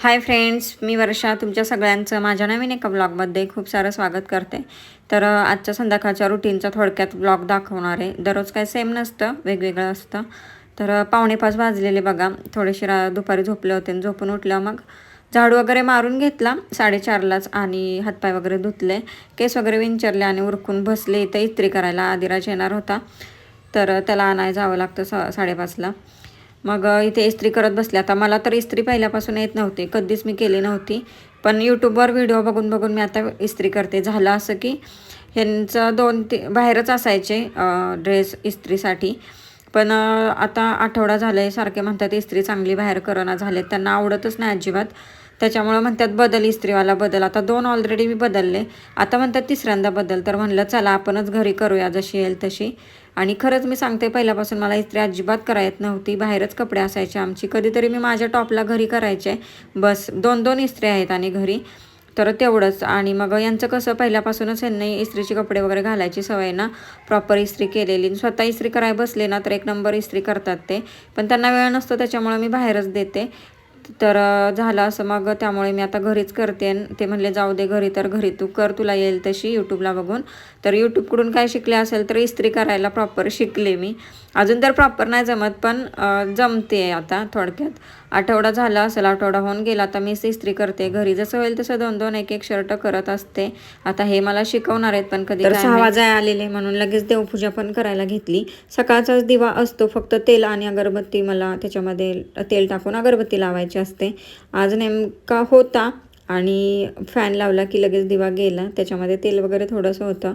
Hi friends मी वर्षा तुमच्या सगळ्यांचं माझ्या नवीन एका ब्लॉगमध्ये खूप सारं स्वागत करते. तर आजच्या संध्याकाळच्या रुटीनचा थोडक्यात ब्लॉग दाखवणार आहे. दररोज काय सेम नसतं वेगवेगळं असतं. तर पावणेपाच वाजलेले बघा. थोडेसे रा दुपारी झोपले होते आणि झोपून उठलं. मग झाडू वगैरे मारून घेतला साडेचारलाच आणि हातपाय वगैरे धुतले. केस वगैरे विंचरले आणि उरकून बसले. इथं इस्त्री करायला आदिराज येणार होता. तर त्याला आणायला जावं लागतं स साडेपाचला. मग इथे इस्त्री करत बसले. आता मला तर इस्त्री पहिल्यापासून येत नव्हती. कधीच मी केली नव्हती. पण यूट्यूबवर व्हिडिओ बघून बघून मी आता इस्त्री करते. झालं असं की ह्यांचं दोन ती बाहेरच असायचे ड्रेस इस्त्रीसाठी. पण आता आठवडा झाला आहे सारखे म्हणतात इस्त्री चांगली बाहेर करणं झाले त्यांना आवडतच नाही अजिबात. त्याच्यामुळं म्हणतात बदल इस्त्रीवाला बदल. आता दोन ऑलरेडी मी बदलले. आता म्हणतात तिसऱ्यांदा बदल. तर म्हणलं चला आपणच घरी करूया. जशी येईल तशी. आणि खरंच मी सांगते पहिल्यापासून मला इस्त्री अजिबात करा येत नव्हती. बाहेरच कपडे असायचे आमची. कधीतरी मी माझ्या टॉपला घरी करायचे. बस दोन दोन इस्त्री आहेत आणि घरी. तर तेवढंच. आणि मग यांचं कसं पहिल्यापासूनच यांनी इस्त्रीचे कपडे वगैरे घालायची सवय ना. प्रॉपर इस्त्री केलेली. स्वतः इस्त्री करायला बसले ना तर एक नंबर इस्त्री करतात ते. पण त्यांना वेळ नसतो त्याच्यामुळे मी बाहेरच देते. तर झालं असं. मग त्यामुळे मी आता घरीच करते ते म्हणले जाऊ दे घरी तर घरी तू कर तुला येईल तशी यूट्यूबला बघून. तर यूट्यूबकडून काय शिकले असेल तर इस्त्री करायला प्रॉपर शिकले मी. अजून तर प्रॉपर नाही जमत पण जमते आता थोडक्यात. आठवडा झाला असेल आठवडा होऊन गेला आता मी इस्त्री करते. घरी जसं होईल तसं दोन दोन एक एक शर्ट करत असते. आता हे मला शिकवणार आहेत पण कधी सहा वाजाय आलेले म्हणून लगेच देवपूजा पण करायला घेतली. सकाळचाच दिवा असतो फक्त तेल आणि अगरबत्ती मला त्याच्यामध्ये तेल टाकून अगरबत्ती लावायची. असते. आज नेमका होता आणि फॅन लावला की लगेच दिवा गेला. त्याच्यामध्ये तेल वगैरे थोडंसं होतं.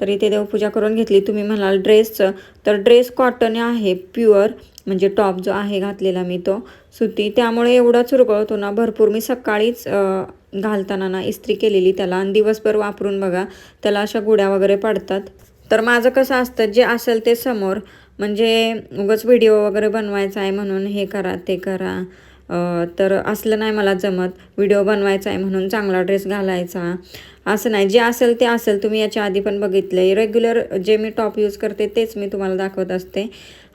तर इथे देवपूजा करून घेतली. तुम्ही म्हणाल ड्रेसचं तर ड्रेस कॉटन आहे प्युअर म्हणजे टॉप जो आहे घातलेला मी तो सुती. त्यामुळे एवढा चुरगळतो ना. भरपूर मी सकाळीच घालताना ना इस्त्री केलेली त्याला. आणि दिवसभर वापरून बघा त्याला अशा गुड्या वगैरे पडतात. तर माझं कसं असतं जे असेल ते समोर. म्हणजे उगाच व्हिडिओ वगैरे बनवायचा आहे म्हणून हे करा ते करा. तर असलं नाही मला जमत. व्हिडिओ बनवायचा आहे म्हणून चांगला ड्रेस घालायचा. असं नाही. जे असेल ते असेल. तुम्ही याच्या आधी पण बघितले रेग्युलर जे मी टॉप यूज करते तेच मी तुम्हाला दाखवत असते.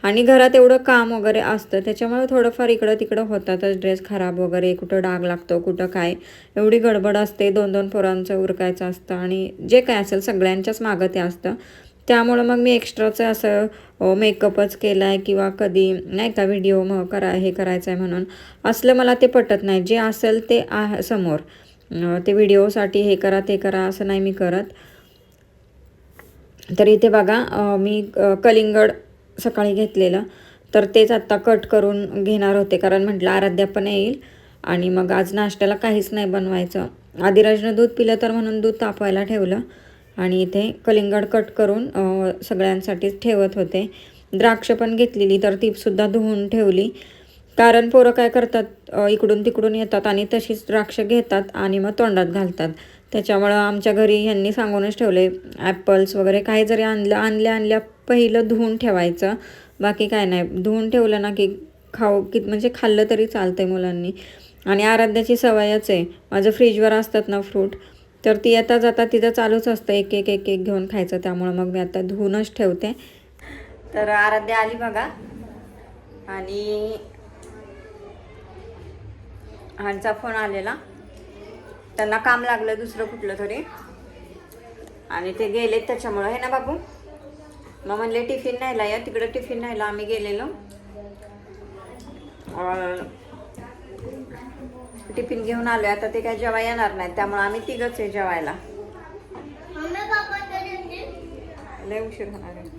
आणि घरात एवढं काम वगैरे असतं. त्याच्यामुळे थोडंफार इकडं तिकडं होतातच ड्रेस खराब वगैरे. कुठं डाग लागतो कुठं काय. एवढी गडबड असते. दोन दोन पोरांचं उरकायचं असतं. आणि जे काय असेल सगळ्यांच्याच मागं ते असतं. त्यामुळं मग मी एक्स्ट्राचं असं मेकअपच केला आहे किंवा कधी नाही का व्हिडिओ मग करा हे करायचं आहे म्हणून. असलं मला ते पटत नाही. जे असेल ते आहे समोर. ते व्हिडिओसाठी हे करा ते करा असं नाही मी करत. तर इथे बघा मी कलिंगड सकाळी घेतलेलं. तर तेच आत्ता कट करून घेणार होते. कारण म्हटलं आराध्या पण येईल आणि मग आज नाश्त्याला काहीच नाही बनवायचं. आदिराजनं दूध पिलं तर म्हणून दूध तापवायला ठेवलं. आणि इथे कलिंगड कट करून सगळ्यांसाठीच ठेवत होते. द्राक्ष पण घेतलेली तर तीसुद्धा धुवून ठेवली. कारण पोरं काय करतात इकडून तिकडून येतात आणि तशीच द्राक्ष घेतात आणि मग तोंडात घालतात. त्याच्यामुळं आमच्या घरी ह्यांनी सांगूनच ठेवले ॲपल्स वगैरे काही जरी आणलं आणल्या आणल्या पहिलं धुवून ठेवायचं. बाकी काय नाही धुवून ठेवलं ना की खाऊ की म्हणजे खाल्लं तरी चालतं आहे मुलांनी. आणि आराध्याची सवयच आहे. माझं फ्रीजवर असतात ना फ्रूट तर ती येता जाता तिथं चालूच असतं. एक एक एक एक घेऊन खायचं. त्यामुळं मग मी आता धुवूनच ठेवते. तर आराध्या आली बघा. आणि ह्यांचा फोन आलेला. त्यांना काम लागलं दुसरं कुठलं तरी. आणि ते गेलेत त्याच्यामुळं. हे ना बाबू? मग म्हणले टिफिन न्यायला या. तिकडं टिफिन न्यायला आम्ही गेलेलो. टिफिन घेऊन आलोय. आता ते काय जेव्हा येणार नाही त्यामुळे आम्ही तिघच आहे जेवायला. लय उशीर होणार आहे.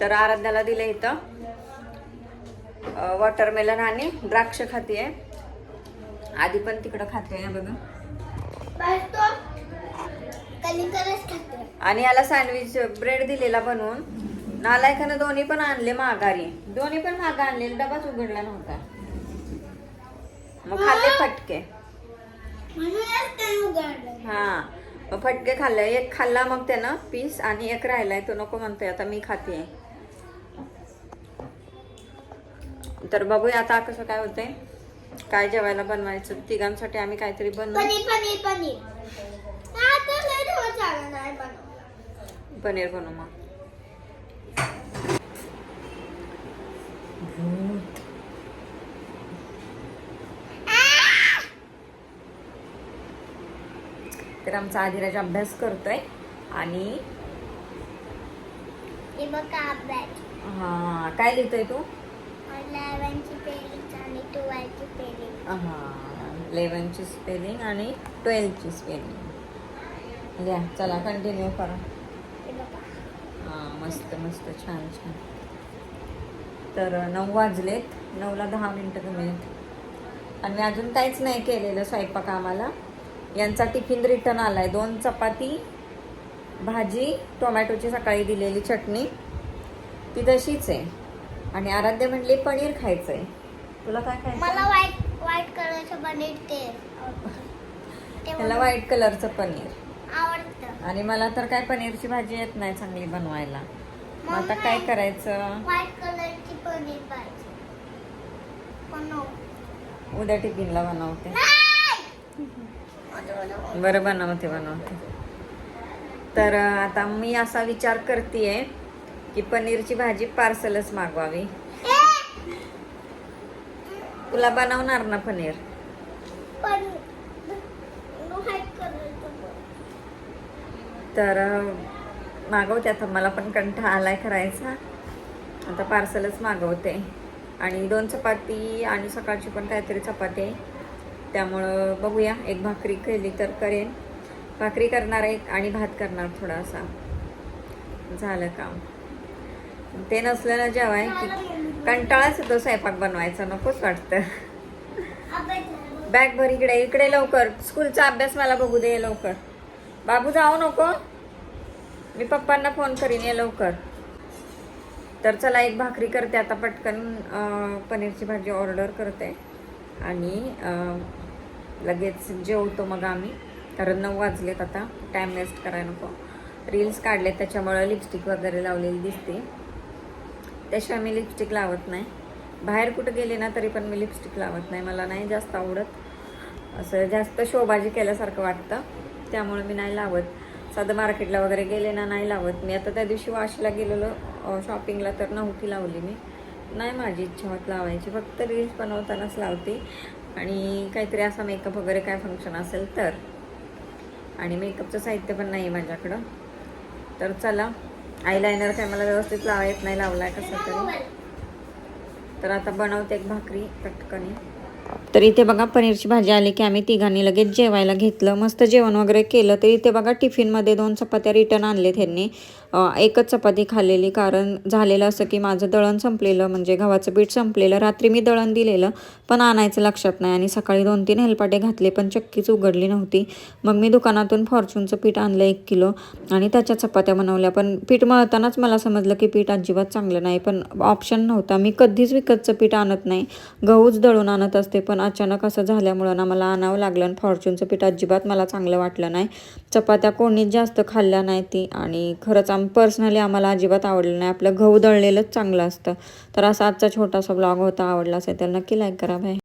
तर आराध्याला दिलं इथं. वॉटरमेलन आणि द्राक्ष खाते आधी पण तिकडं खाते बघा. आणि याला सँडविच ब्रेड दिलेला बनवून. नालायकानं दोन्ही पण आणले माघारी. दोन्ही पण मागं आणले डबाच उघडला नव्हता. मग खाल्ले फटके. हा मग फटके खाल्ले. एक खाल्ला मग त्यानं पीस आणि एक राहिलाय. तो नको म्हणतोय आता मी खाते तर बघूया आता कसं काय होतंय. काय जेवायला बनवायचं? तिघांसाठी आम्ही काहीतरी बनवू. पनीर पनीर पनीर आता लय दिवस झाला नाही बनवलं. पनीर बनवू मग आ! तर आमचा आधिराज अभ्यास करतोय. आणि हे हा काय लिहितोय तू? हां इलेवनची स्पेलिंग आणि ट्वेल्थची स्पेलिंग लिहा चला कंटिन्यू करा. हे. मस्त मस्त छान छान. तर नऊ वाजलेत. नऊला दहा मिनटं कमी आहेत आणि मी अजून काहीच नाही केलेलं स्वयंपाक आम्हाला. यांचा टिफिन रिटर्न आलाय. दोन चपाती भाजी टोमॅटोची सकाळी दिलेली चटणी. ती तशीच आहे. आणि आराध्य म्हणली पनीर खायचं आहे तुला काय खायचं मला व्हाईट व्हाईट कलरचं पनीर ते त्याला व्हाईट कलरचं पनीर. आवडतं. आणि मला तर काय पनीरची भाजी येत नाही चांगली बनवायला. मग आता काय? करायचं? व्हाईट कलरची पनीर उद्या टिफिनला बनवते! बरं बनवते बनवते तर आता मी असा विचार करते की पनीरची भाजी पार्सलच मागवावी. तुला बनवणार ना पनीर? तर मागवते आता मला पण कंठा आलाय करायचा. आता पार्सलच मागवते. आणि दोन चपाती आणि सकाळची पण काहीतरी चपाती आहे. त्यामुळं बघूया. एक भाकरी केली तर करेन. भाकरी करणार आहे आणि भात करणार थोडासा. झालं काम. ते नसलं ना जेवाय की कंटाळाच येतो स्वयंपाक बनवायचा. नकोच वाटतं. बॅग भर इकडे इकडे लवकर. स्कूलचा अभ्यास मला बघू दे लवकर. बाबू जाऊ नको. मी पप्पांना फोन करीन ये लवकर. तर चला एक भाकरी करते. आता पटकन पनीरची भाजी ऑर्डर करते. आणि लगेच जेवतो मग आम्ही. कारण नऊ वाजलेत आता. टाईम वेस्ट करायला नको. रील्स काढले त्याच्यामुळं लिपस्टिक वगैरे लावलेली दिसते. त्याशिवाय मी लिपस्टिक लावत नाही. बाहेर कुठं गेले ना तरी पण मी लिपस्टिक लावत नाही. मला नाही जास्त आवडत. असं जास्त शोबाजी केल्यासारखं वाटतं. त्यामुळे मी नाही लावत. साधं मार्केटला वगैरे गेले ना नाही लावत. मी आता त्या दिवशी वाशीला गेलेलो शॉपिंगला तर नव्हती लावली मी. नाही माझी इच्छा होत लावायची. फक्त रील्स बनवतानाच लावते. आणि काहीतरी असा मेकअप वगैरे काय फंक्शन असेल तर. आणि मेकअपचं साहित्य पण नाही आहे माझ्याकडं. तर चला आयलायनर काय मला व्यवस्थित लावा येत नाही लावला आहे कसं तरी. तर आता बनवते एक भाकरी पटकनी. तर इथे बघा पनीरची भाजी आली की आम्ही तिघांनी लगेच जेवायला घेतलं. मस्त जेवण वगैरे केलं. तर इथे बघा टिफिनमध्ये दोन चपात्या रिटर्न आणले त्यांनी एकच चपाती खाल्लेली कारण झालेलं असं की माझं दळण संपलेलं म्हणजे गव्हाचं पीठ संपलेलं रात्री मी दळण दिलेलं पण आणायचं लक्षात नाही आणि सकाळी दोन तीन हेलपाटे घातले पण चक्कीच उघडली नव्हती. मग मी दुकानातून फॉर्च्यूनचं पीठ आणलं एक किलो आणि त्याच्या चपात्या बनवल्या. पण पीठ मळतानाच मला समजलं की पीठ अजिबात चांगलं नाही पण ऑप्शन नव्हता. मी कधीच विकतचं पीठ आणत नाही. गहूच दळून आणत असते पण अचानक असं झाल्यामुळं ना मला आणावं लागलं आणि फॉर्च्यूनचं पीठ अजिबात मला चांगलं वाटलं नाही. चपात्या कोणीच जास्त खाल्ल्या नाही ती आणि खरंच आम पर्सनली आम्हाला अजिबात आवडलं नाही. आपलं गहू दळलेलंच चांगलं असतं. तर असा आजचा छोटासा ब्लॉग होता. आवडला असेल तर नक्की लाईक करा. बाय